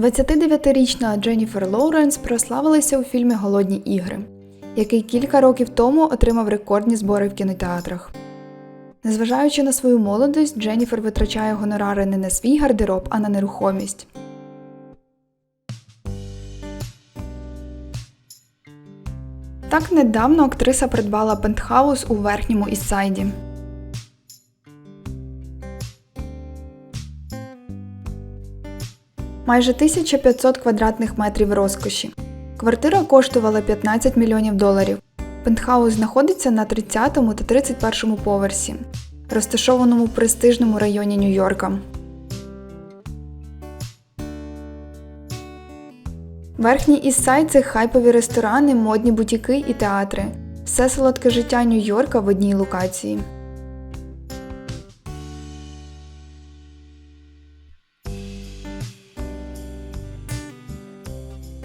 29-річна Дженніфер Лоуренс прославилася у фільмі Голодні ігри, який кілька років тому отримав рекордні збори в кінотеатрах. Незважаючи на свою молодість, Дженніфер витрачає гонорари не на свій гардероб, а на нерухомість. Так недавно актриса придбала пентхаус у верхньому Іссайді. Майже 1500 квадратних метрів розкоші. Квартира коштувала 15 мільйонів доларів. Пентхаус знаходиться на 30 та 31 поверсі, розташованому в престижному районі Нью-Йорка. Верхній Іссайд – це хайпові ресторани, модні бутіки і театри. Все солодке життя Нью-Йорка в одній локації.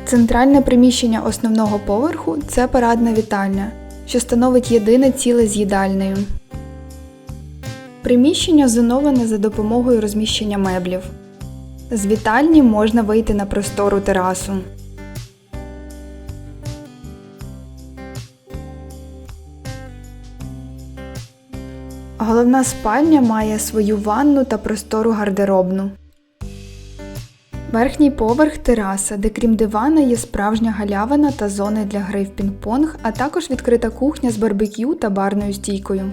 Центральне приміщення основного поверху це парадна вітальня, що становить єдине ціле з їдальнею. Приміщення зоноване за допомогою розміщення меблів. З вітальні можна вийти на простору терасу. Головна спальня має свою ванну та простору гардеробну. Верхній поверх тераса, де крім дивана є справжня галявина та зони для гри в пінг-понг, а також відкрита кухня з барбекю та барною стійкою.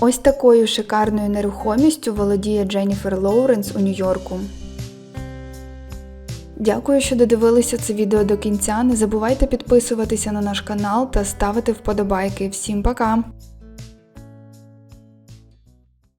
Ось такою шикарною нерухомістю володіє Дженніфер Лоуренс у Нью-Йорку. Дякую, що додивилися це відео до кінця. Не забувайте підписуватися на наш канал та ставити вподобайки. Всім пока!